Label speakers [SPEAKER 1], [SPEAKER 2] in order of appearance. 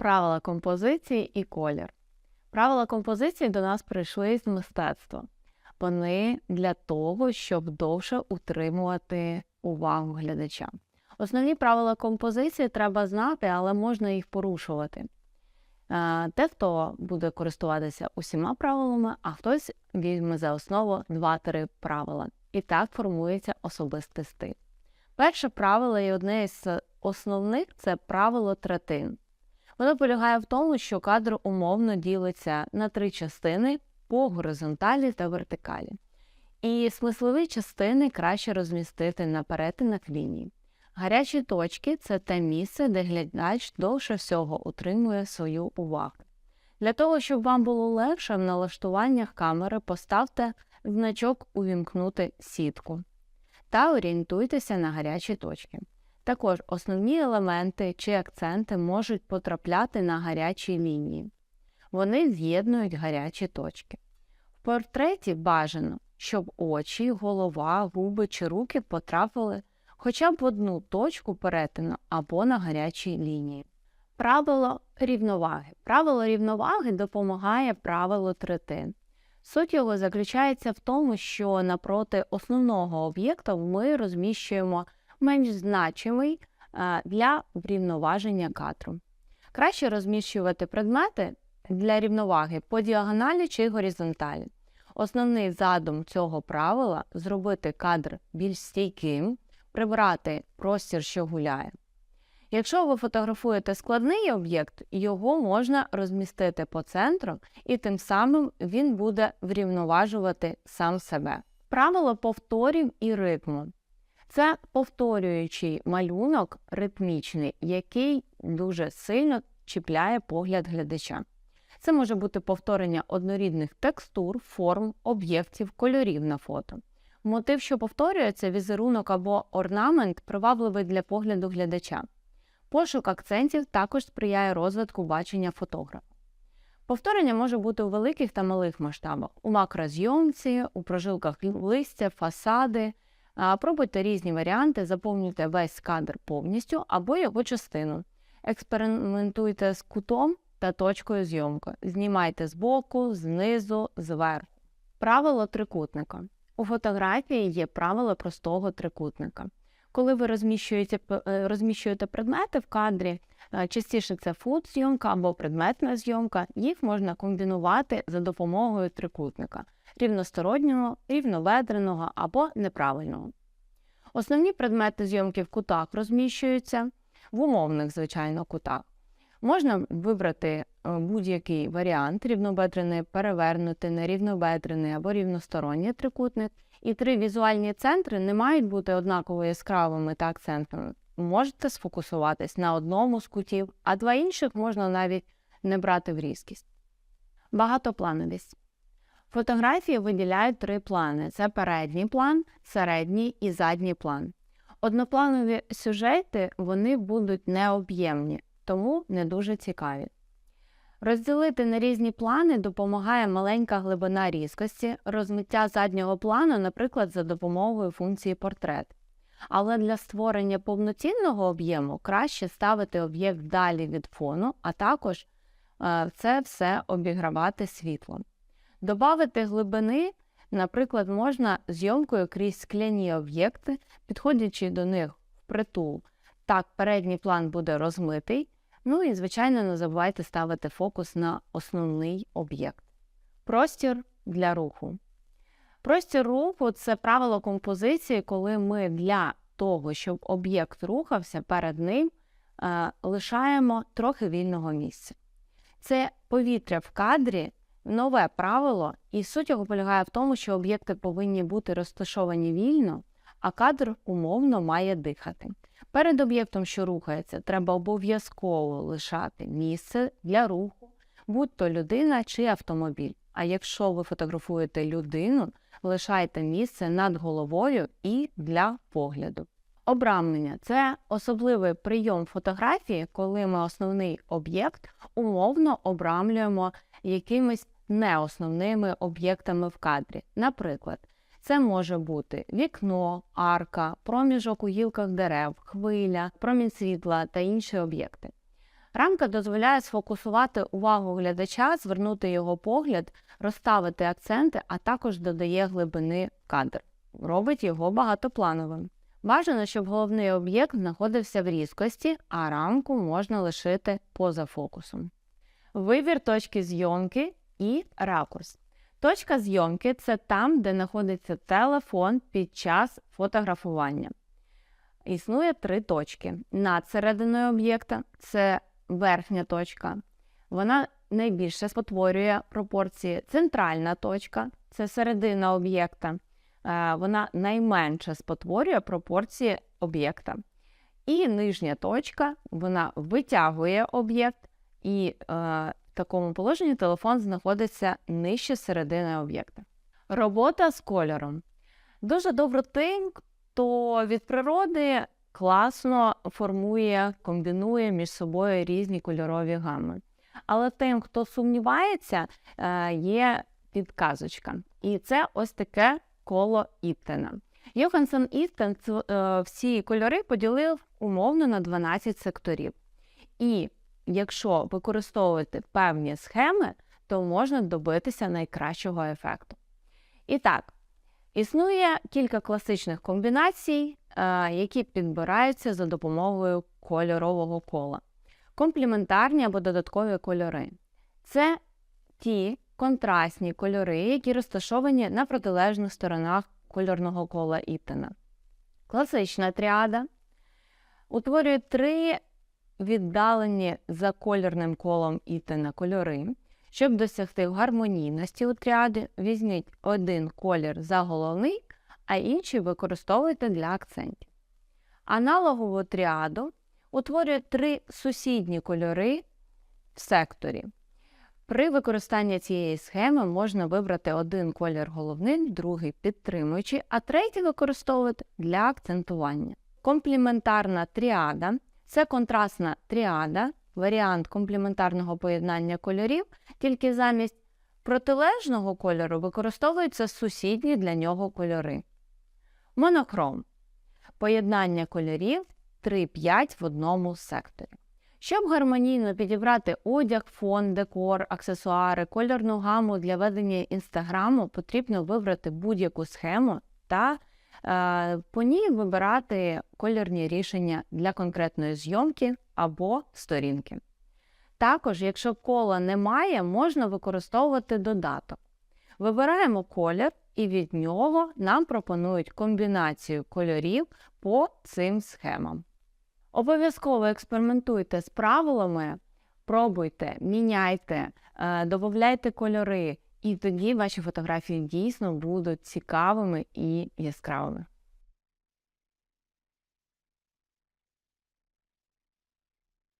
[SPEAKER 1] Правила композиції і колір. Правила композиції до нас прийшли з мистецтва. Вони для того, щоб довше утримувати увагу глядача. Основні правила композиції треба знати, але можна їх порушувати. Е, Дехто буде користуватися усіма правилами, а хтось візьме за основу 2-3 правила. І так формується особистий стиль. Перше правило і одне із основних це правило третин. Воно полягає в тому, що кадр умовно ділиться на три частини по горизонталі та вертикалі. І смислові частини краще розмістити на перетинах ліній. Гарячі точки це те місце, де глядач довше всього утримує свою увагу. Для того, щоб вам було легше в налаштуваннях камери, поставте значок Увімкнути сітку та орієнтуйтеся на гарячі точки. Також основні елементи чи акценти можуть потрапляти на гарячі лінії. Вони з'єднують гарячі точки. В портреті бажано, щоб очі, голова, губи чи руки потрапили хоча б в одну точку перетину або на гарячій лінії. Правило рівноваги. Правило рівноваги допомагає правилу третин. Суть його заключається в тому, що напроти основного об'єкта ми розміщуємо менш значимий для врівноваження кадру. Краще розміщувати предмети для рівноваги по діагоналі чи горизонталі. Основний задум цього правила зробити кадр більш стійким, прибрати простір, що гуляє. Якщо ви фотографуєте складний об'єкт, його можна розмістити по центру, і тим самим він буде врівноважувати сам себе. Правило повторів і ритму. Це повторюючий малюнок ритмічний, який дуже сильно чіпляє погляд глядача. Це може бути повторення однорідних текстур, форм, об'єктів, кольорів на фото. Мотив, що повторюється, візерунок або орнамент привабливий для погляду глядача. Пошук акцентів також сприяє розвитку бачення фотографа. Повторення може бути у великих та малих масштабах, у макрозйомці, у прожилках листя, фасади. Пробуйте різні варіанти, заповнюйте весь кадр повністю або його частину. Експериментуйте з кутом та точкою зйомки. Знімайте збоку, знизу, зверху. Правило трикутника. У фотографії є правило простого трикутника. Коли ви розміщуєте е, розміщуєте предмети в кадрі, е, частіше це фуд-зйомка або предметна зйомка, їх можна комбінувати за допомогою трикутника рівностороннього, рівноведреного або неправильного. Основні предмети зйомки в кутах розміщуються в умовних, звичайно, кутах. Можна вибрати е, будь-який варіант рівнобедрений, перевернути, нерівнобедрений або рівносторонній трикутник. І три візуальні центри не мають бути однаково яскравими та акцентними. Можете сфокусуватись на одному з кутів, а два інших можна навіть не брати в різкість. Багатоплановість. Фотографії виділяють три плани: це передній план, середній і задній план. Однопланові сюжети вони будуть необ'ємні, тому не дуже цікаві. Розділити на різні плани допомагає маленька глибина різкості, розмиття заднього плану, наприклад, за допомогою функції портрет. Але для створення повноцінного об'єму краще ставити об'єкт далі від фону, а також е, це все обігравати світлом. Добавити глибини, наприклад, можна зйомкою крізь скляні об'єкти, підходячи до них впритул. Так, передній план буде розмитий. Ну і, звичайно, не забувайте ставити фокус на основний об'єкт. Простір для руху. Простір руху це правило композиції, коли ми для того, щоб об'єкт рухався перед ним, е, лишаємо трохи вільного місця. Це повітря в кадрі нове правило, і суть його полягає в тому, що об'єкти повинні бути розташовані вільно, а кадр умовно має дихати. Перед об'єктом, що рухається, треба обов'язково лишати місце для руху, будь-то людина чи автомобіль. А якщо ви фотографуєте людину, лишайте місце над головою і для погляду. Обрамлення це особливий прийом фотографії, коли ми основний об'єкт умовно обрамлюємо якимись неосновними об'єктами в кадрі. Наприклад, це може бути вікно, арка, проміжок у гілках дерев, хвиля, промінь світла та інші об'єкти. Рамка дозволяє сфокусувати увагу глядача, звернути його погляд, розставити акценти, а також додає глибини в кадр. Робить його багатоплановим. Бажано, щоб головний об'єкт знаходився в різкості, а рамку можна лишити поза фокусом. Вибір точки зйомки і ракурс. Точка зйомки це там, де знаходиться телефон під час фотографування. Існує три точки. Над серединою об'єкта це верхня точка. Вона найбільше спотворює пропорції. Центральна точка це середина об'єкта. Е, Вона найменше спотворює пропорції об'єкта. І нижня точка вона витягує об'єкт, і е, такому положенні телефон знаходиться нижче середини об'єкта. Робота з кольором. Дуже добре тим, хто від природи класно формує, комбінує між собою різні кольорові гами. Але тим, хто сумнівається, е, є підказочка. І це ось таке коло Іттена. Йоханссон Іттен е, всі кольори поділив умовно на 12 секторів. І якщо використовувати певні схеми, то можна добитися найкращого ефекту. І так, існує кілька класичних комбінацій, е, які підбираються за допомогою кольорового кола. Комплементарні або додаткові кольори. Це ті контрастні кольори, які розташовані на протилежних сторонах кольорного кола Іттена. Класична тріада утворює три віддалені за кольорним колом Іттена кольори. Щоб досягти гармонійності у тріади, візьміть один колір за головний, а інший використовуйте для акцентів. Аналогову тріаду утворює три сусідні кольори в секторі. При використанні цієї схеми можна вибрати один колір головний, другий підтримуючий, а третій використовувати для акцентування. Комплементарна тріада це контрастна тріада, варіант комплементарного поєднання кольорів, тільки замість протилежного кольору використовуються сусідні для нього кольори. Монохром поєднання кольорів 3-5 в одному секторі. Щоб гармонійно підібрати одяг, фон, декор, аксесуари, кольорну гаму для ведення інстаграму, потрібно вибрати будь-яку схему та по ній вибирати кольорні рішення для конкретної зйомки або сторінки. Також, якщо кола немає, можна використовувати додаток. Вибираємо колір, і від нього нам пропонують комбінацію кольорів по цим схемам. Обов'язково експериментуйте з правилами, пробуйте, міняйте, е, додавайте кольори, і тоді ваші фотографії дійсно будуть цікавими і яскравими.